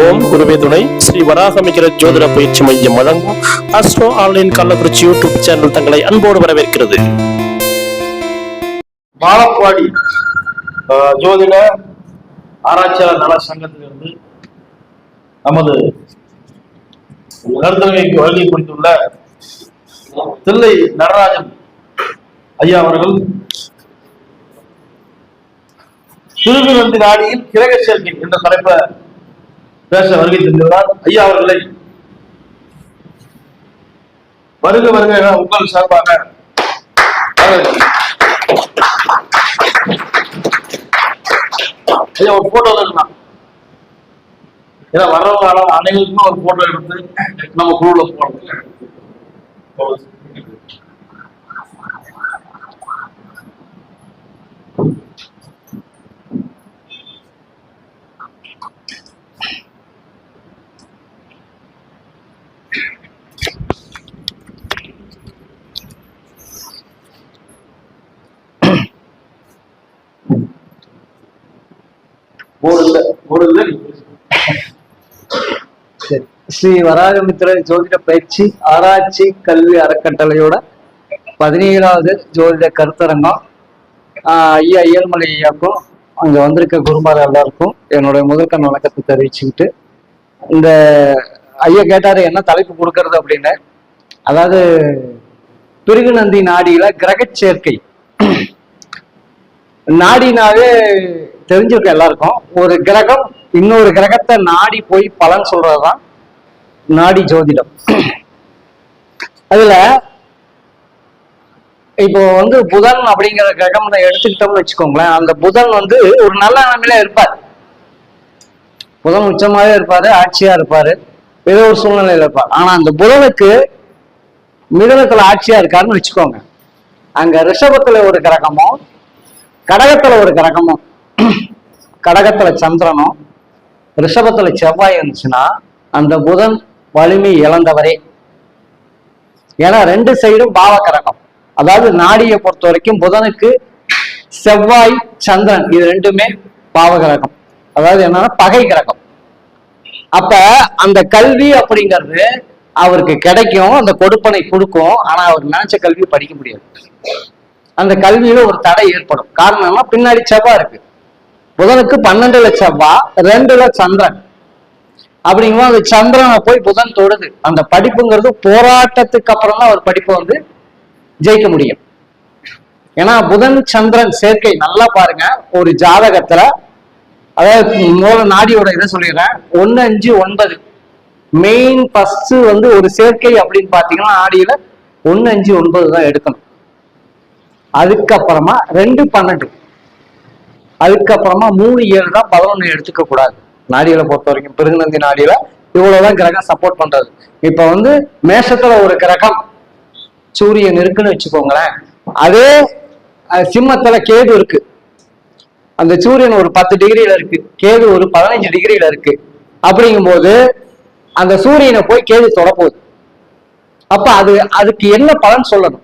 ஓம் குருவே துணை. ஸ்ரீ வராகமிகர ஜோதிட பயிற்சி மையம் வழங்கும் astro online Kallakurichi YouTube channel தங்களை அன்போடு வரவேற்கிறது. மாலப்பாடி ஜோதிட ஆராய்ச்சியாளர் நல சங்கத்திலிருந்து நமது கருத்தரங்கைக்கு வருகை குறித்துள்ள தில்லை நடராஜன் ஐயா அவர்கள் திருவிழந்தி நாடியில் கிரக சேர்க்கை என்ற தலைப்பை பேச வருகை தந்துள்ளார் ஐயா அவர்களை வருக வருக உங்கள் சார்பாக ஐயா ஒரு போட்டோ தான் ஏன்னா வர்றவங்க அனைவருக்குமே ஒரு போட்டோ எடுத்து நம்ம குழுல போடணும் போர்டு இல்ல போர்டு இல்ல நீங்க பேசுங்க. சரி. ஸ்ரீ வராகமித்திர ஜோதிட பயிற்சி ஆராய்ச்சி கல்வி அறக்கட்டளையோட பதினேழாவது ஜோதிட கருத்தரங்கம் ஐயா இயல்மலை ஐயாக்கும் அங்க வந்திருக்க குருமார் எல்லாருக்கும் என்னுடைய முதற்கண் வணக்கத்தை தெரிவிச்சுக்கிட்டு இந்த ஐயா கேட்டாரு என்ன தலைப்பு கொடுக்கறது? அப்படின்னு. அதாவது பிருகுநந்தி நாடியில கிரக சேர்க்கை. நாடினாவே தெரிஞ்சிருக்க எல்லாருக்கும். ஒரு கிரகம் இன்னொரு கிரகத்தை நாடி போய் பலன் சொல்றதுதான் நாடி ஜோதிடம். அதுல இப்போ வந்து புதன் அப்படிங்கிற கிரகம் எடுத்துக்கிட்டோம்னு வச்சுக்கோங்களேன் அந்த புதன் வந்து ஒரு நல்ல நிலைமையில இருப்பார். புதன் உச்சமாவே இருப்பாரு ஆட்சியா இருப்பாரு ஏதோ ஒரு சூழ்நிலையில இருப்பார். ஆனா அந்த புதனுக்கு மிதனத்துல ஆட்சியா இருக்காருன்னு வச்சுக்கோங்க. அங்க ரிஷபத்துல ஒரு கிரகமும் கடகத்துல ஒரு கிரகமும் கடகத்துல சந்திரனும் ரிஷபத்துல செவ்வாய் இருந்துச்சுன்னா அந்த புதன் வலிமை இழந்தவரே. ஏன்னா ரெண்டு சைடும் பாவகரகம். அதாவது நாடியை பொறுத்த வரைக்கும் புதனுக்கு செவ்வாய் சந்திரன் இது ரெண்டுமே பாவகிரகம். அதாவது என்னன்னா பகை கிரகம். அப்ப அந்த கல்வி அப்படிங்கிறது அவருக்கு கிடைக்கும் அந்த கொடுப்பனை கொடுக்கும் ஆனா அவர் நினைச்ச கல்வி படிக்க முடியாது. அந்த கல்வியில ஒரு தடை ஏற்படும். காரணம்னா பின்னாடி செவ்வாய் இருக்கு. புதனுக்கு பன்னெண்டுல செவ்வா ரெண்டுல சந்திரன். அப்படிங்கும்போது அந்த சந்திரனை போய் புதன் தொடுது. அந்த படிப்புங்கிறது போராட்டத்துக்கு அப்புறம் தான் ஒரு படிப்பை வந்து ஜெயிக்க முடியும். ஏன்னா புதன் சந்திரன் சேர்க்கை நல்லா பாருங்க ஒரு ஜாதகத்துல. அதாவது மூல நாடியோட இதை சொல்லிடுறேன். ஒன்னு அஞ்சு ஒன்பது. மெயின் ஃபர்ஸ்ட் வந்து ஒரு சேர்க்கை அப்படின்னு பாத்தீங்கன்னா ஆடியில ஒன்னு அஞ்சு ஒன்பது தான் எடுக்கணும். அதுக்கப்புறமா ரெண்டு பன்னெண்டு. அதுக்கப்புறமா மூணு ஏழு தான் பதினொன்னு எடுத்துக்க கூடாது நாடிகளை பொறுத்த வரைக்கும் பிருகுநந்தி நாடியில இவ்வளவுதான் கிரகம் சப்போர்ட் பண்றது. இப்ப வந்து மேஷத்துல ஒரு கிரகம் சூரியன் இருக்குன்னு வச்சுக்கோங்களேன். அதே சிம்மத்துல கேது இருக்கு. அந்த சூரியன் ஒரு பத்து டிகிரியில இருக்கு. கேது ஒரு பதினஞ்சு டிகிரியில இருக்கு. அப்படிங்கும்போது அந்த சூரியனை போய் கேது தொடப்போகுது. அப்ப அது அதுக்கு என்ன பலன் சொல்லணும்?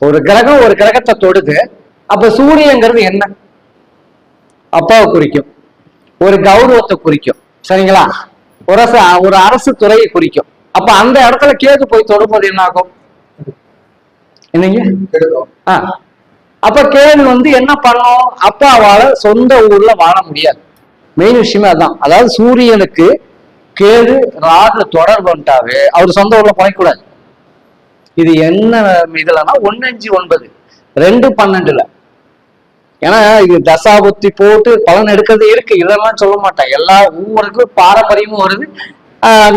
ஒரு கிரகம் ஒரு கிரகத்தை தொடுது. அப்ப சூரியங்கிறது என்ன? அப்பாவை குறிக்கும். ஒரு கௌரவத்தை குறிக்கும். சரிங்களா? ஒரு அரசு ஒரு அரசு துறையை குறிக்கும். அப்ப அந்த இடத்துல கேது போய் தொடும்போது என்ன ஆகும் என்னங்க. அப்ப கேது வந்து என்ன பண்ணும்? அப்பாவால சொந்த ஊர்ல வாழ முடியாது. மெயின் விஷயமே அதான். அதாவது சூரியனுக்கு கேது ராகு தொடர்பு வந்துட்டாவே அவர் சொந்த ஊர்ல போயக்கூடாது. இது என்ன இதுலன்னா ஒன்னு அஞ்சு ஒன்பது. ரெண்டு பன்னெண்டுல. ஏன்னா இது தசாபுத்தி போட்டு பலன் எடுக்கிறது இருக்கு. இதெல்லாம் சொல்ல மாட்டேன். எல்லா ஒவ்வொருக்கும் பாரம்பரியமும் வருது.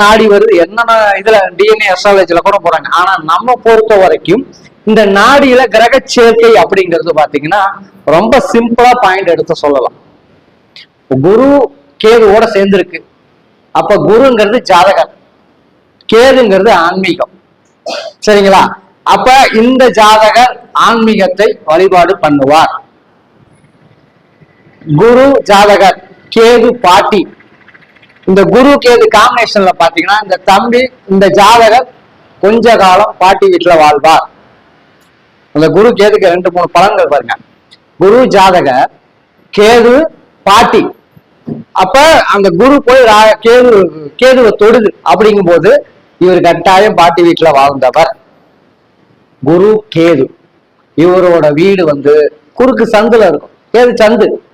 நாடி வருது. என்னென்ன இதுல டிஎன்ஏ அஸ்ட்ராலஜில கூட போறாங்க. ஆனா நம்ம பொறுத்த வரைக்கும் இந்த நாடியில கிரக சேர்க்கை அப்படிங்கிறது பாத்தீங்கன்னா ரொம்ப சிம்பிளா பாயிண்ட் எடுத்து சொல்லலாம். குரு கேதுவோட சேர்ந்துருக்கு. அப்ப குருங்கிறது ஜாதகம். கேதுங்கிறது ஆன்மீகம். சரிங்களா? அப்ப இந்த ஜாதகர் ஆன்மீகத்தை வழிபாடு பண்ணுவார். குரு ஜாதகர் கேது பாட்டி. இந்த குரு கேது காம்பினேஷன்ல பாத்தீங்கன்னா இந்த தம்பி இந்த ஜாதகர் கொஞ்ச காலம் பாட்டி வீட்டுல வாழ்வார். அந்த குரு கேதுக்கு ரெண்டு மூணு பலன்கள் பாருங்க. குரு ஜாதகர் கேது பாட்டி. அப்ப அந்த குரு போய் ரா- கேது கேதுவை தொடுது. அப்படிங்கும்போது இவர் கட்டாயம் பாட்டி வீட்டுல வாழ்ந்தவர். குரு கேது. இவரோட வீடு வந்து குறுக்கு சந்துல இருக்கும். கேது சந்து.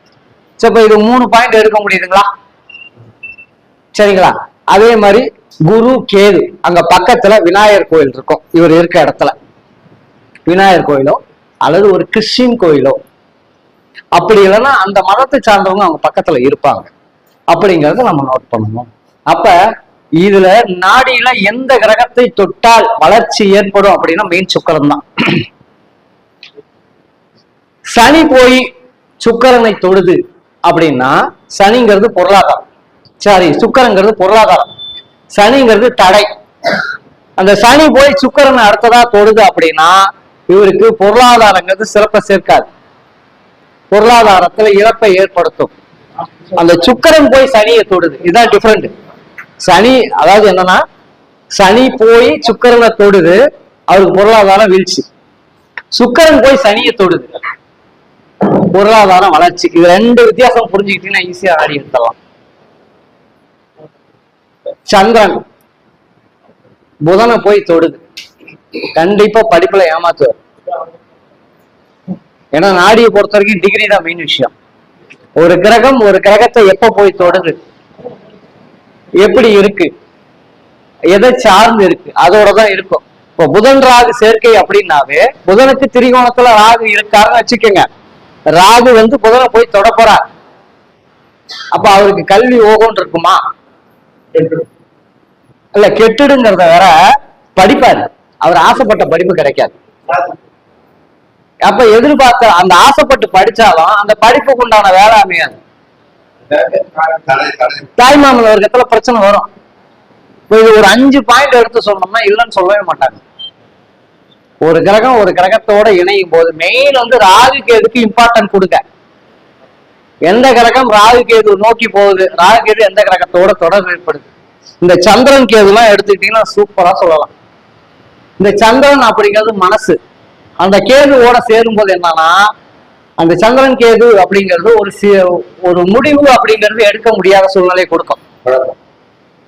சரி இப்போ இது மூணு பாயிண்ட் எடுக்க முடியுதுங்களா? சரிங்களா? அதே மாதிரி குரு கேது அங்க பக்கத்துல விநாயகர் கோயில் இருக்கும். இவர் இருக்க இடத்துல. விநாயகர் கோயிலோ அல்லது ஒரு கிறிஸ்டின் கோயிலோ. அப்படி இல்லைன்னா அந்த மதத்தை சார்ந்தவங்க அவங்க பக்கத்துல இருப்பாங்க. அப்படிங்கறத நம்ம நோட் பண்ணணும். அப்ப இதுல நாடியில எந்த கிரகத்தை தொட்டால் வளர்ச்சி ஏற்படும் அப்படின்னா மெயின் சுக்கரம் தான். சனி போய் சுக்கரனை தொடுது. அப்படின்னா சனிங்கிறது பொருளாதாரம். சாரி சுக்கரங்கிறது பொருளாதாரம். சனிங்கிறது தடை. அந்த சனி போய் சுக்கரன் அடுத்ததா தொடுது அப்படின்னா இவருக்கு பொருளாதாரங்கிறது சிறப்பை சேர்க்காது. பொருளாதாரத்துல இழப்பை ஏற்படுத்தும். அந்த சுக்கரன் போய் சனியை தொடுது. இதுதான் டிஃப்ரெண்ட் சனி அதாவது என்னன்னா சனி போய் சுக்கரனை தொடுது அவருக்கு பொருளாதார வீழ்ச்சி. சுக்கரன் போய் சனியை தொடுது. பொருளாதார வளர்ச்சி இது ரெண்டு வித்தியாசம் புரிஞ்சுக்கிட்டீங்கன்னா ஈஸியா ஆடி எடுத்துடலாம். சந்திரன் புதனை போய் தொடுது. கண்டிப்பா படிப்புல ஏமாத்துவார். ஏன்னா நாடியை பொறுத்த வரைக்கும் டிகிரி தான் மெயின் விஷயம். ஒரு கிரகம் ஒரு கிரகத்தை எப்ப போய் தொடுது? எப்படி இருக்கு? எதை சார்ந்து இருக்கு? அதோட தான் இருக்கும். இப்போ புதன் ராகு சேர்க்கை அப்படின்னாவே புதனுக்கு திரிகோணத்துல ராகு இருக்காருன்னு வச்சுக்கோங்க. ராகு வந்து புதனை போய் தொட போறார். அப்ப அவருக்கு கல்வி ஓகோன்னு இருக்குமா? இல்ல கெட்டுடுங்கிறத வேற படிப்பாரு. அவர் ஆசைப்பட்ட படிப்பு கிடைக்காது. அப்ப எதிர்பார்த்த அந்த ஆசைப்பட்டு படிச்சாலும் அந்த படிப்புக்கு உண்டான வேலை அமையாது. தாய்மாமன் வர்க்கத்துல பிரச்சனை வரும். இது ஒரு அஞ்சு பாயிண்ட் எடுத்து சொன்னோம்னா இல்லைன்னு சொல்லவே மாட்டாங்க. ஒரு கிரகம் ஒரு கிரகத்தோட இணையும் போது மெயின் வந்து ராகு கேதுக்கு இம்பார்ட்டன்ட் கொடுங்க. எந்த கிரகம் ராகு கேது நோக்கி போகுது? ராகு கேது எந்த கிரகத்தோட தொடர்பு ஏற்படுது? இந்த சந்திரன் கேதுலாம் எடுத்துக்கிட்டீங்கன்னா சூப்பரா சொல்லலாம். இந்த சந்திரன் அப்படிங்கிறது மனசு. அந்த கேதுவோட சேரும்போது என்னன்னா அந்த சந்திரன் கேது அப்படிங்கிறது ஒரு சி- ஒரு முடிவு அப்படிங்கிறது எடுக்க முடியாத சூழ்நிலையை கொடுக்கும்.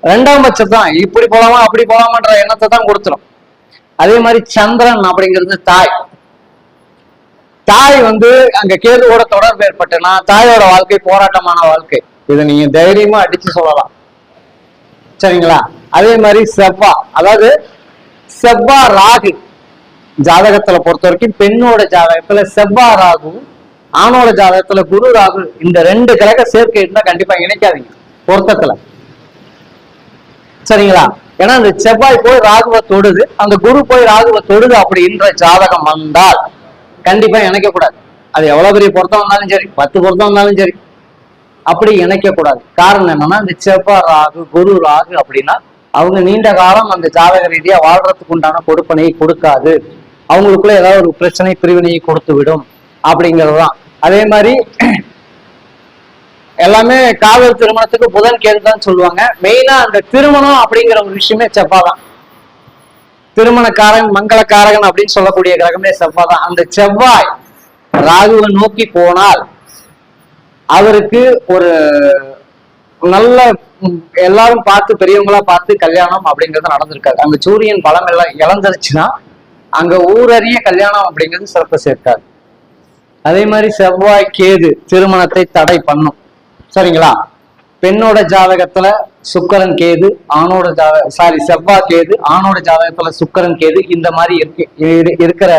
ரெண்டாம் பட்சம் தான் இப்படி போலாமா அப்படி போலாமான்ற எண்ணத்தை தான் கொடுத்துரும். அதே மாதிரி சந்திரன் அப்படிங்கிறது தாய். தாய் வந்து அங்க கேதுவோட தொடர்பு ஏற்பட்டுனா தாயோட வாழ்க்கை போராட்டமான வாழ்க்கை. இதை நீங்க தைரியமா அடிச்சு சொல்லலாம். சரிங்களா? அதே மாதிரி செவ்வா. அதாவது செவ்வா ராகு ஜாதகத்துல பொறுத்த வரைக்கும் பெண்ணோட ஜாதகத்துல செவ்வா ராகு ஆணோட ஜாதகத்துல குரு ராகு இந்த ரெண்டு கிரக சேர்க்கை இருந்தா கண்டிப்பா இணைக்காதீங்க. பொருத்தத்துல. சரிங்களா? ஏன்னா அந்த செவ்வாய் போய் ராகுவ தொடுது அந்த குரு போய் ராகுவ தொடுது அப்படின்ற ஜாதகம் வந்தால் கண்டிப்பா இணைக்க கூடாது. அது எவ்வளவு பெரிய பொருத்தம் வந்தாலும் சரி பத்து பொருத்தம் வந்தாலும் சரி அப்படி இணைக்க கூடாது. காரணம் என்னன்னா இந்த செவ்வாய் ராகு குரு ராகு அப்படின்னா அவங்க நீண்ட காலம் அந்த ஜாதக ரீதியா வாழ்றதுக்கு உண்டான கொடுப்பனையை கொடுக்காது. அவங்களுக்குள்ள ஏதாவது ஒரு பிரச்சனை பிரிவினையை கொடுத்து விடும் அப்படிங்கிறது தான் அதே மாதிரி எல்லாமே காதல் திருமணத்துக்கு புதன் கேது தான் சொல்லுவாங்க மெயினா அந்த திருமணம் அப்படிங்கிற ஒரு விஷயமே செவ்வாதான். திருமணக்காரன் மங்களக்காரகன் அப்படின்னு சொல்லக்கூடிய கிரகமே செவ்வாதான். அந்த செவ்வாய் ராகுவை நோக்கி போனால் அவருக்கு ஒரு நல்ல எல்லாரும் பார்த்து பெரியவங்களா பார்த்து கல்யாணம் அப்படிங்கிறது நடந்திருக்காது. அங்க சூரியன் பலம் எல்லாம் இழந்துருச்சுன்னா அங்க ஊரறிய கல்யாணம் அப்படிங்கிறது சிறப்பு சேர்க்காது. அதே மாதிரி செவ்வாய் கேது திருமணத்தை தடை பண்ணும். சரிங்களா? பெண்ணோட ஜாதகத்துல சுக்கரன் கேது ஆணோட ஜாத சாரி செவ்வாய் கேது ஆணோட ஜாதகத்துல சுக்கரன் கேது இந்த மாதிரி இருக்கு இருக்கிற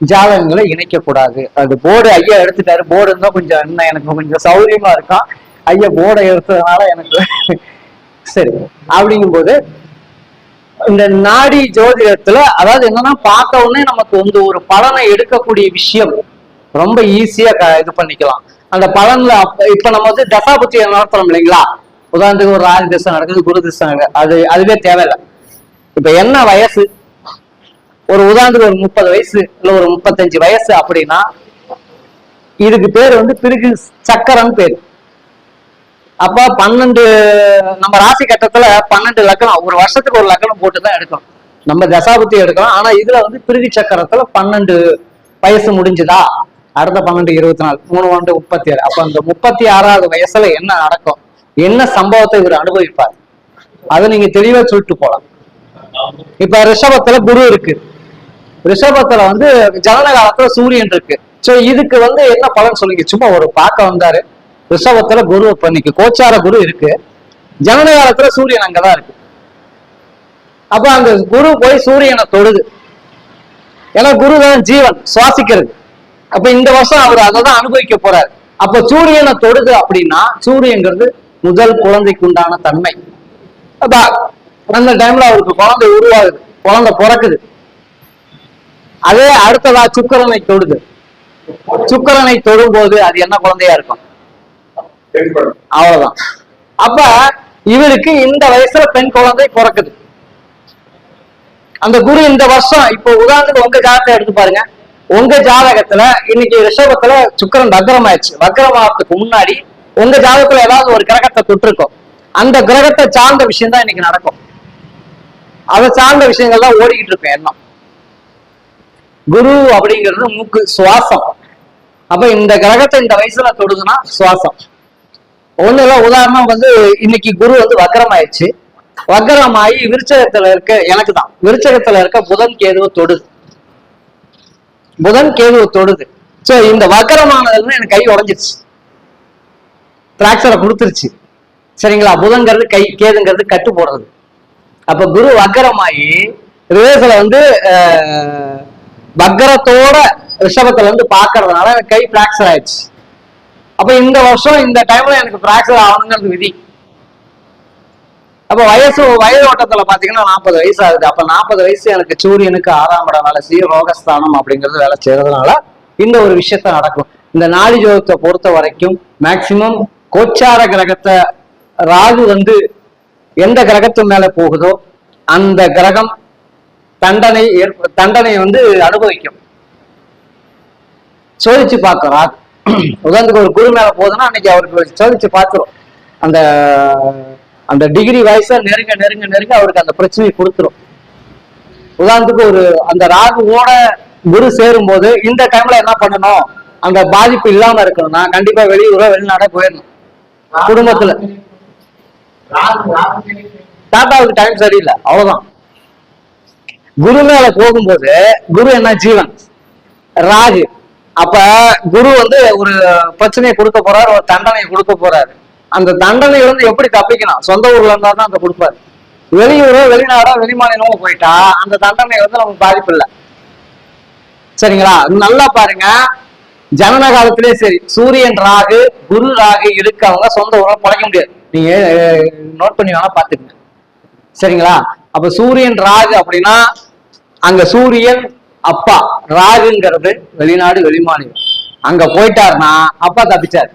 ஜாதகங்களை இணைக்க கூடாது அது போர்டு ஐயா எடுத்துட்டாரு. போர்டு இருந்தா கொஞ்சம் இன்னும் எனக்கு கொஞ்சம் சௌரியமா இருக்கும் ஐயா போர்டை எடுத்ததுனால எனக்கு சரி. அப்படிங்கும்போது இந்த நாடி ஜோதிடத்துல அதாவது என்னன்னா பார்த்த உடனே நமக்கு வந்து ஒரு பலனை எடுக்கக்கூடிய விஷயம். ரொம்ப ஈஸியா க- இது பண்ணிக்கலாம். அந்த பலன்ல இப்ப நம்ம வந்து தசாபுத்தியை நடத்துறோம் இல்லைங்களா? உதாரணத்துக்கு ஒரு ராஜ திசை நடக்குது குரு திசை நடக்குது. அது அதுவே தேவையில்லை. இப்ப என்ன வயசு? ஒரு உதாரணத்துக்கு ஒரு முப்பது வயசு இல்ல ஒரு முப்பத்தஞ்சு வயசு அப்படின்னா இதுக்கு பேர் வந்து பிறகு சக்கரம் பேர். அப்ப பன்னெண்டு நம்ம ராசி கட்டத்துல பன்னெண்டு லக்னம் ஒரு வருஷத்துக்கு ஒரு லக்னம் போட்டுதான் எடுக்கணும். நம்ம தசாபுத்தி எடுக்கலாம். ஆனா இதுல வந்து பிறகு சக்கரத்துல பன்னெண்டு வயசு முடிஞ்சுதா? அடுத்த பன்னெண்டு இருபத்தி நாலு மூணு ஆண்டு முப்பத்தி ஆறு அப்ப அந்த முப்பத்தி ஆறாவது வயசுல என்ன நடக்கும்? என்ன சம்பவத்தை இவர் அனுபவிப்பார்? அதை நீங்க தெளிவா சொல்லிட்டு போலாம். இப்ப ரிஷபத்துல குரு இருக்கு. ரிஷபத்துல வந்து ஜனன காலத்துல சூரியன் இருக்கு. சோ இதுக்கு வந்து என்ன பலன் சொல்லுங்க? சும்மா ஒரு பார்க்க வந்தாரு. ரிஷபத்துல குரு இப்ப இன்னைக்கு கோச்சார குரு இருக்கு. ஜனன காலத்துல சூரியன் அங்கதான் இருக்கு. அப்ப அந்த குரு போய் சூரியனை தொடுது. ஏன்னா குரு தான் ஜீவன் சுவாசிக்கிறது. அப்ப இந்த வருஷம் அவர் அதை தான் அனுபவிக்க போறாரு. அப்ப சூரியனை தொடுது அப்படின்னா சூரியங்கிறது முதல் குழந்தைக்கு உண்டான தன்மை. அப்ப அந்த டைம்ல அவருக்கு குழந்தை உருவாகுது. குழந்தை பிறக்குது. அதே அடுத்ததா சுக்கிரனை தொடுது. சுக்கிரனை தொடும்போது அது என்ன குழந்தையா இருக்கும்? அவ்வளவுதான். அப்ப இவருக்கு இந்த வயசுல பெண் குழந்தை பிறக்குது. அந்த குரு இந்த வருஷம் இப்போ உதாரணத்துக்கு உங்க ஜாதகத்தை எடுத்து பாருங்க. உங்க ஜாதகத்துல இன்னைக்கு ரிஷபத்துல சுக்கிரன் வக்ரம் ஆயிடுச்சு வக்ரம் ஆகிறதுக்கு முன்னாடி உங்க ஜாதகத்துல ஏதாவது ஒரு கிரகத்தை தொட்டிருக்கும். அந்த கிரகத்தை சார்ந்த விஷயம் தான் இன்னைக்கு நடக்கும். அதை சார்ந்த விஷயங்கள் தான் ஓடிக்கிட்டு இருக்கும் எண்ணம். குரு அப்படிங்கிறது மூக்கு சுவாசம். அப்ப இந்த கிரகத்தை இந்த வயசுல தொடுதுன்னா சுவாசம். ஒண்ணு இல்ல உதாரணம் வந்து இன்னைக்கு குரு வந்து வக்ரம் ஆயிடுச்சு வக்ரமாயி விருச்சகத்துல இருக்க எனக்கு தான். விருச்சகத்துல இருக்க புதன் கேதுவை தொடுது. புதன் கேதுவை தொடுது சோ இந்த வக்கரமானதுல எனக்கு கை உடஞ்சிருச்சு. டிராக்டரை கொடுத்துருச்சு. சரிங்களா? புதன்கிறது கை கேதுங்கிறது கட்டு போடுறது. அப்ப குரு வக்கரமாயி ரிவேர்ஸ்ல வந்து வக்கரத்தோட ரிஷபத்துல இருந்து பாக்குறதுனால எனக்கு கை பிராக்சர் ஆயிடுச்சு. அப்ப இந்த வருஷம் இந்த டைம்ல எனக்கு பிராக்சர் ஆகணுங்கிறது விதி. அப்ப வயசு வயது ஓட்டத்துல பாத்தீங்கன்னா நாற்பது வயசு ஆகுது. அப்ப நாற்பது வயசு எனக்கு சூரியனுக்கு ஆறாம் இடம்னால வேலை ரோகஸ்தானம் அப்படிங்கிறது வேலை செய்யறதுனால இந்த ஒரு விஷயத்த நடக்கும். இந்த நாடி ஜோகத்தை பொறுத்த வரைக்கும் மேக்சிமம் கோச்சார கிரகத்தை ராகு வந்து எந்த கிரகத்து மேல போகுதோ அந்த கிரகம் தண்டனை ஏற்ப தண்டனை வந்து அனுபவிக்கும். சோதிச்சு பார்க்கும் ராகு. உதாரணத்துக்கு ஒரு குரு மேல போகுதுன்னா அன்னைக்கு அவருக்கு சோதிச்சு பார்த்துரும். அந்த அந்த டிகிரி வயசா நெருங்க நெருங்க நெருங்க அவருக்கு அந்த பிரச்சனையை கொடுத்துரும். உதாரணத்துக்கு ஒரு அந்த ராகுவோட குரு சேரும் போது இந்த டைம்ல என்ன பண்ணணும்? அந்த பாதிப்பு இல்லாம இருக்கணும்னா கண்டிப்பா வெளியூரோ வெளிநாட போயிடணும். குடும்பத்துல. தாத்தாவுக்கு டைம் சரியில்லை. அவ்வளவுதான். குரு மேல போகும்போது குரு என்ன ஜீவன்? ராகு. அப்ப குரு வந்து ஒரு பிரச்சனையை கொடுக்க போறாரு ஒரு தண்டனையை கொடுக்க போறாரு. அந்த தண்டனையில இருந்து எப்படி தப்பிக்கணும் சொந்த ஊர்ல இருந்தா தான் அதை கொடுப்பாரு. வெளியூரோ வெளிநாடோ வெளிமாநிலமோ போயிட்டா அந்த தண்டனை வந்து நமக்கு பாதிப்பு இல்லை. சரிங்களா? நல்லா பாருங்க. ஜனன காலத்திலே சரி சூரியன் ராகு குரு ராகு இருக்கவங்க சொந்த ஊரை பழைக்க முடியாது. நீங்க நோட் பண்ணி வேணா பாத்துக்கங்க சரிங்களா? அப்ப சூரியன் ராகு அப்படின்னா அங்க சூரியன் அப்பா ராகுங்கிறது வெளிநாடு வெளிமாநிலம். அங்க போயிட்டாருன்னா அப்பா தப்பிச்சாரு.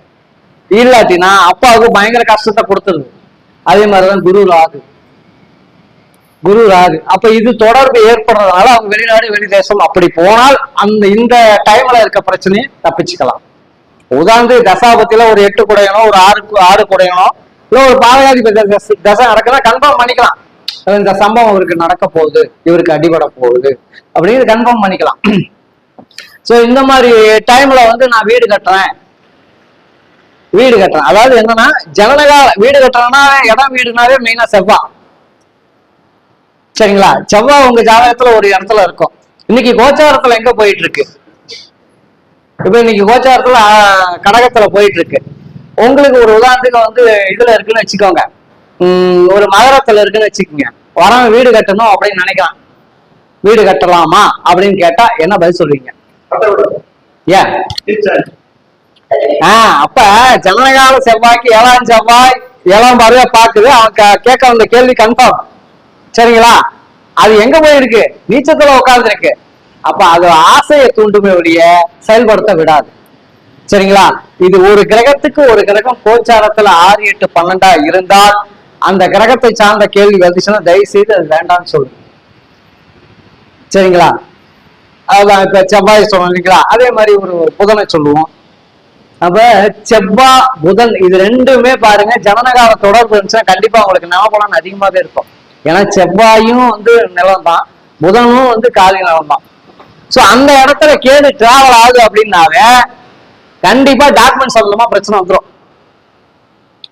இல்லாட்டினா அப்பாவுக்கு பயங்கர கஷ்டத்தை கொடுத்துருது அதே மாதிரிதான் குரு ராகு. குரு ராகு. அப்ப இது தொடர்பு ஏற்படுறதுனால அவங்க வெளிநாடு வெளிதேசம் அப்படி போனால் அந்த இந்த டைம்ல இருக்க பிரச்சனையை தப்பிச்சுக்கலாம். உதாரணத்துக்கு தசாபத்தில ஒரு எட்டு குடையனோ ஒரு ஆறு ஆறு குடையனோ இல்ல ஒரு பாதகாதிபதி தசை- தசை நடக்குதா கன்ஃபார்ம் பண்ணிக்கலாம். இந்த சம்பவம் இவருக்கு நடக்க போகுது இவருக்கு அடிபட போகுது அப்படின்னு கன்ஃபார்ம் பண்ணிக்கலாம். சோ இந்த மாதிரி டைம்ல வந்து நான் வீடு கட்டுறேன். வீடு கட்டுறேன் அதாவது என்னன்னா ஜனனகால வீடு கட்டுறேன்னா இடம் வீடுனாவே மெயினா செவ்வாய் சரிங்களா? செவ்வாய் உங்க ஜாதகத்துல ஒரு இடத்துல இருக்கும். இன்னைக்கு கோச்சாரத்துல எங்க போயிட்டு இருக்கு இப்ப இன்னைக்கு கோச்சாரத்துல கடகத்துல போயிட்டு இருக்கு உங்களுக்கு ஒரு உதாரணத்துக்கு வந்து இதுல இருக்குன்னு வச்சுக்கோங்க. உம் ஒரு மகரத்துல இருக்குன்னு வச்சுக்கோங்க. வரவன் வீடு கட்டணும் அப்படின்னு நினைக்கிறான். வீடு கட்டலாமா அப்படின்னு கேட்டா என்ன பதில் சொல்றீங்க ஏன்? ஆஹ் அப்ப ஜனகால செவ்வாய்க்கு ஏழாம் செவ்வாய் ஏழாம் பார்வையா பாக்குது அவன் கே- கேட்க வந்த கேள்வி கன்ஃபார்ம் சரிங்களா? அது எங்க போயிருக்கு? நீச்சத்துல உட்காந்துருக்கு அப்ப அது ஆசையை தூண்டுமே ஒழிய செயல்படுத்த விடாது. சரிங்களா? இது ஒரு கிரகத்துக்கு ஒரு கிரகம் கோச்சாரத்துல ஆறு எட்டு பன்னெண்டா இருந்தால் அந்த கிரகத்தை சார்ந்த கேள்வி வந்துச்சுன்னா தயவு செய்து அது வேண்டாம்னு சொல்லு. சரிங்களா? அதான் இப்ப செவ்வாய் சொன்னோம் இல்லைங்களா? அதே மாதிரி ஒரு புதனை சொல்லுவோம். அப்ப செவ்வாய் புதன் இது ரெண்டுமே பாருங்க ஜனனகால தொடர்பு இருந்துச்சுன்னா கண்டிப்பா உங்களுக்கு நவபலன் அதிகமாவே இருக்கும். ஏன்னா செவ்வாயும் வந்து நிலம் தான் புதனும் வந்து காலி நிலம் தான் சோ அந்த இடத்துல கேது டிராவல் ஆகுது அப்படின்னாவே கண்டிப்பா டாக்குமெண்ட் சம்பந்தமா பிரச்சனை வந்துரும்.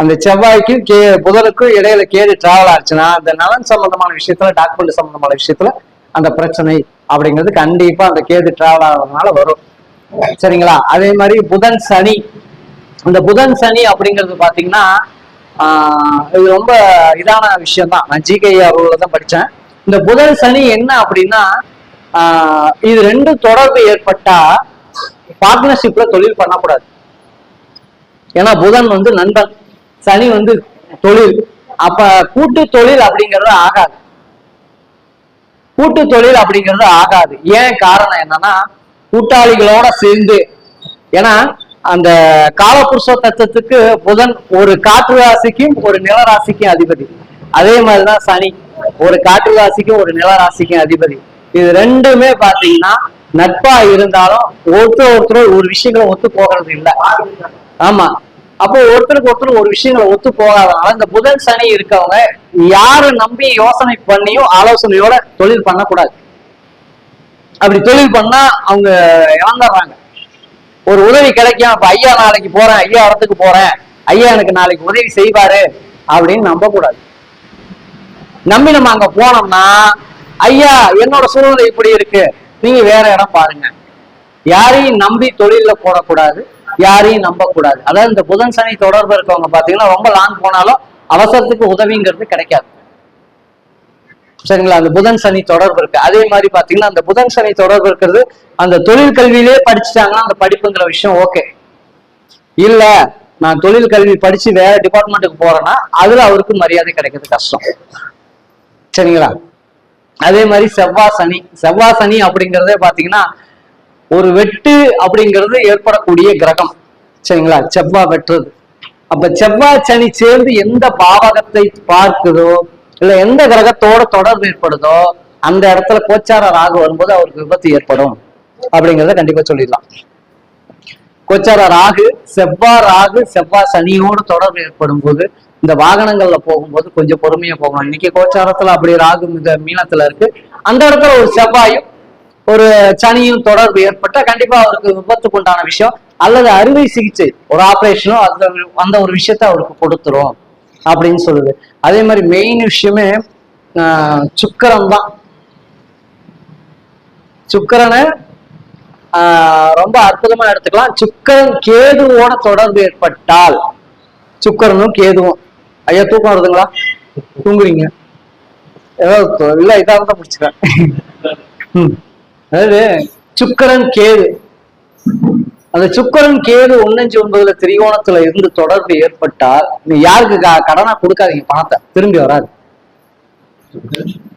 அந்த செவ்வாய்க்கும் கே புதனுக்கும் இடையில கேது டிராவல் ஆச்சுன்னா அந்த நலன் சம்பந்தமான விஷயத்துல டாக்குமெண்ட் சம்பந்தமான விஷயத்துல அந்த பிரச்சனை அப்படிங்கிறது கண்டிப்பா அந்த கேது டிராவல் ஆகிறதுனால வரும். சரிங்களா? அதே மாதிரி புதன் சனி. இந்த புதன் சனி அப்படிங்கிறது பாத்தீங்கன்னா ஆஹ் இது ரொம்ப இதான விஷயம் தான் நான் ஜிகே அறுபதுல தான் படிச்சேன். இந்த புதன் சனி என்ன அப்படின்னா ஆஹ் இது ரெண்டும் தொடர்பு ஏற்பட்டா பார்ட்னர்ஷிப்ல தொழில் பண்ணக்கூடாது. ஏன்னா புதன் வந்து நண்பன் சனி வந்து தொழில். அப்ப கூட்டு தொழில் அப்படிங்கிறது ஆகாது. கூட்டு தொழில் அப்படிங்கிறது ஆகாது. ஏன் காரணம் என்னன்னா கூட்டாளிகளோட சேர்ந்து ஏன்னா அந்த காலபுருஷ தத்துவத்துக்கு புதன் ஒரு காற்று ராசிக்கும் ஒரு நில ராசிக்கும் அதிபதி. அதே மாதிரிதான் சனி ஒரு காற்று ராசிக்கும் ஒரு நில ராசிக்கும் அதிபதி. இது ரெண்டுமே பாத்தீங்கன்னா நட்பா இருந்தாலும் ஒருத்தர் ஒருத்தர் ஒரு விஷயங்களை ஒத்து போகிறது இல்லை. ஆமா. அப்போ ஒருத்தருக்கு ஒருத்தர் ஒரு விஷயங்களை ஒத்து போகாதனால இந்த புதன் சனி இருக்கவங்க யாரு நம்பி யோசனை பண்ணியும் ஆலோசனையோட தொழில் பண்ணக்கூடாது. அப்படி தொழில் பண்ணா அவங்க இழந்துடுறாங்க ஒரு உதவி கிடைக்கும் அப்ப ஐயா நாளைக்கு போறேன் ஐயா இடத்துக்கு போறேன் ஐயா எனக்கு நாளைக்கு உதவி செய்வாரு அப்படின்னு நம்ப கூடாது நம்பி நம்ம அங்க போனோம்னா ஐயா என்னோட சூழ்நிலை இப்படி இருக்கு. நீங்க வேற இடம் பாருங்க. யாரையும் நம்பி தொழில்ல போடக்கூடாது யாரையும் நம்ப கூடாது அதாவது இந்த புதன் சனி தொடர்பு இருக்கவங்க பாத்தீங்கன்னா ரொம்ப லாங் போனாலும் அவசரத்துக்கு உதவிங்கிறது கிடைக்காது. சரிங்களா? அந்த புதன் சனி தொடர்பு இருக்கு. அதே மாதிரி பாத்தீங்கன்னா அந்த புதன் சனி தொடர்பு இருக்கிறது அந்த தொழில் கல்வியிலே படிச்சுட்டாங்கன்னா அந்த படிப்புங்கிற விஷயம் ஓகே. இல்ல நான் தொழில் கல்வி படிச்சு வேற டிபார்ட்மெண்ட்டுக்கு போறேன்னா அதுல அவருக்கு மரியாதை கிடைக்கிறது கஷ்டம். சரிங்களா? அதே மாதிரி செவ்வாய் சனி. செவ்வாய் சனி அப்படிங்கிறதே பாத்தீங்கன்னா ஒரு வெட்டு அப்படிங்கிறது ஏற்படக்கூடிய கிரகம். சரிங்களா? செவ்வாய் வெட்டுறது. அப்ப செவ்வாய் சனி சேர்ந்து எந்த பாவகத்தை பார்க்குதோ இல்ல எந்த கிரகத்தோட தொடர்பு ஏற்படுதோ அந்த இடத்துல கோச்சார ராகு வரும்போது அவருக்கு விபத்து ஏற்படும். அப்படிங்கிறத கண்டிப்பா சொல்லிடலாம். கோச்சார ராகு செவ்வாய் ராகு செவ்வாய் சனியோட தொடர்பு ஏற்படும் போது இந்த வாகனங்கள்ல போகும்போது கொஞ்சம் பொறுமையா போகணும். இன்னைக்கு கோச்சாரத்துல அப்படி ராகு மிக மீனத்துல இருக்கு. அந்த இடத்துல ஒரு செவ்வாயும் ஒரு சனியும் தொடர்பு ஏற்பட்டா கண்டிப்பா அவருக்கு விபத்துக்கு உண்டான விஷயம். அல்லது அறுவை சிகிச்சை ஒரு ஆபரேஷனோ அந்த அந்த ஒரு விஷயத்த அவருக்கு கொடுத்துரும். அப்படின்னு சொல்லுது. அதே மாதிரி மெயின் விஷயமே ஆஹ், தான். சுக்கரனை ஆஹ், ரொம்ப அற்புதமா எடுத்துக்கலாம். சுக்கரன் கேதுவோட தொடர்பு ஏற்பட்டால் சுக்கரனும் கேதுவும். ஐயா தூக்கம் வருதுங்களா? தூங்குறீங்க. ஏதாவது இல்லை இல்ல இதாக தான் பிடிச்சிக்கிறேன் அதாவது சுக்கரன் கேது. அந்த சுக்கரன் கேது ஒன்னஞ்சு ஒன்பதுல திரிகோணத்துல இருந்து தொடர்பு ஏற்பட்டால் நீ யாருக்கு கடனா கொடுக்காதீங்க பணத்தை. திரும்பி வராது.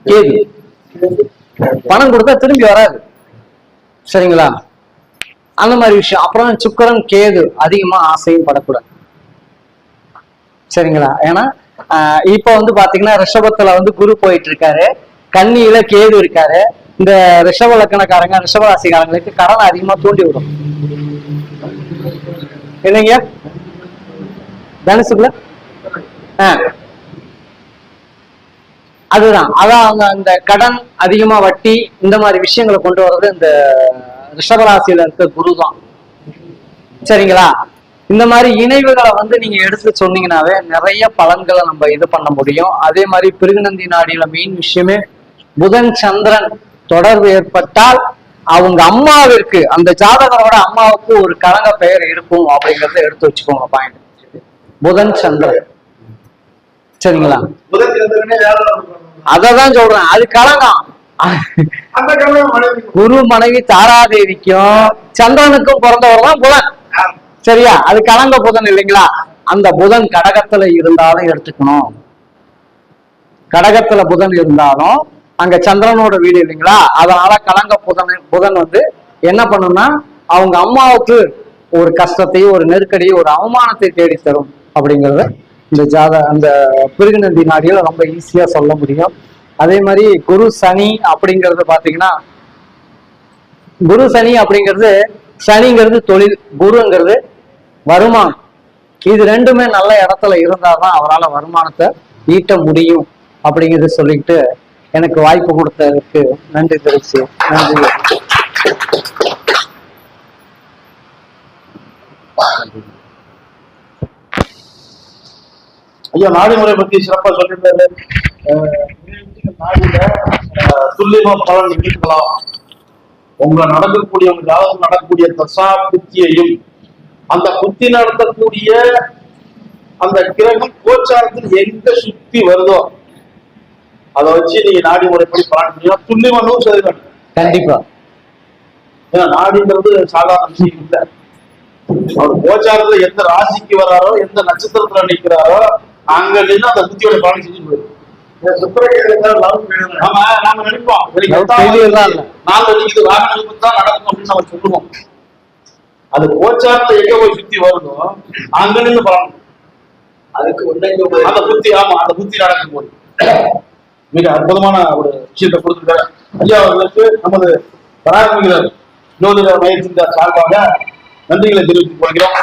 கேது. பணம் கொடுத்தா திரும்பி வராது. சரிங்களா? அந்த மாதிரி விஷயம். அப்புறம் சுக்கரன் கேது அதிகமா ஆசையும் படக்கூடாது. சரிங்களா? ஏன்னா ஆஹ் இப்ப வந்து பாத்தீங்கன்னா ரிஷபத்துல வந்து குரு போயிட்டு இருக்காரு கன்னியில கேது இருக்காரு. இந்த ரிஷப லக்கணக்காரங்க ரிஷபராசிக்காரங்களுக்கு கடனை அதிகமா தூண்டி விடும் என்னங்க? தனுசுக்குள்ள அதுதான். அதான் அவங்க அந்த கடன் அதிகமா வட்டி இந்த மாதிரி விஷயங்களை கொண்டு வர்றது இந்த ரிஷபராசியில இருக்க குரு தான் சரிங்களா? இந்த மாதிரி இணைவுகளை வந்து நீங்க எடுத்து சொன்னீங்கன்னாவே நிறைய பலன்களை நம்ம இது பண்ண முடியும். அதே மாதிரி பிருகுநந்தி நாடியில மெயின் விஷயமே புதன் சந்திரன் தொடர்பு ஏற்பட்டால் அவங்க அம்மாவிற்கு அந்த ஜாதகரோட அம்மாவுக்கு ஒரு கலங்க பெயர் இருக்கும் அப்படிங்கறத எடுத்து வச்சுக்கோங்க பாயிண்ட் புதன் சந்திரன். சரிங்களா. அததான் சொல்றேன் அது கலங்கம். குரு மனைவி தாராதேவிக்கும் சந்திரனுக்கும் பிறந்தவர் தான் புதன். சரியா? அது கலங்க புதன் இல்லைங்களா? அந்த புதன் கடகத்துல இருந்தாலும் எடுத்துக்கணும். கடகத்துல புதன் இருந்தாலும் அங்க சந்திரனோட வீடு இல்லைங்களா? அதனால கலங்க புதன் புதன் வந்து என்ன பண்ணும்னா அவங்க அம்மாவுக்கு ஒரு கஷ்டத்தையும் ஒரு நெருக்கடியும் ஒரு அவமானத்தை தேடி தரும் அப்படிங்கிறத இந்த ஜாத அந்த பிருகுநந்தி நாடியில ரொம்ப ஈஸியா சொல்ல முடியும். அதே மாதிரி குரு சனி அப்படிங்கறது பாத்தீங்கன்னா குரு சனி அப்படிங்கிறது சனிங்கிறது தொழில் குருங்கிறது வருமானம். இது ரெண்டுமே நல்ல இடத்துல இருந்தாதான் அவரால் வருமானத்தை ஈட்ட முடியும் அப்படிங்கிறது சொல்லிட்டு எனக்கு வாய்ப்பு கொடுத்ததுக்கு நன்றி தெரிவிச்சு நன்றி. ஐயா நாடி முறை பத்தி சிறப்பா சொல்லிருந்தாரு நாடியில துல்லியமா பலன் நிகழ்த்தலாம் உங்க நடக்கக்கூடிய உங்க ஜாதகம் நடக்கக்கூடிய தசா புத்தியையும் அந்த புத்தி நடத்தக்கூடிய அந்த கிரகம் கோச்சாரத்தில் எங்க சுத்தி வருதோ அதை வச்சு நீங்க நாடி முறைப்படி பலன் பண்ணீங்கன்னா துல்லியமா நூறு சதவீதம் கண்டிப்பா. ஏன்னா நாடிங்கிறது சாதாரண விஷயம் இல்லை. அவர் கோச்சாரத்துல எந்த ராசிக்கு வராரோ எந்த நட்சத்திரத்துல நிக்கிறாரோ அங்க நின்று அந்த புத்தியோட பலன் செஞ்சு போயிடும். ஆமா நாம நினைப்போம். நாலு அடிக்குது வாகன விபத்து தான் நடக்கும் அப்படின்னு நம்ம சொல்லுவோம். அது கோச்சாரத்துல எங்க போய் சுத்தி வருதோ அங்க நின்று பலன் அதுக்கு அந்த புத்தி ஆமா அந்த புத்தி நடக்கும் போது மிக அற்புதமான ஒரு விஷயத்தை கொடுத்துருக்காரு. ஐயா அவர்களுக்கு நமது பராமரிக்கிறார் ஜோதிட மையத்தின் சார்பாக நன்றிகளை தெரிவித்துக் கொள்கிறோம்.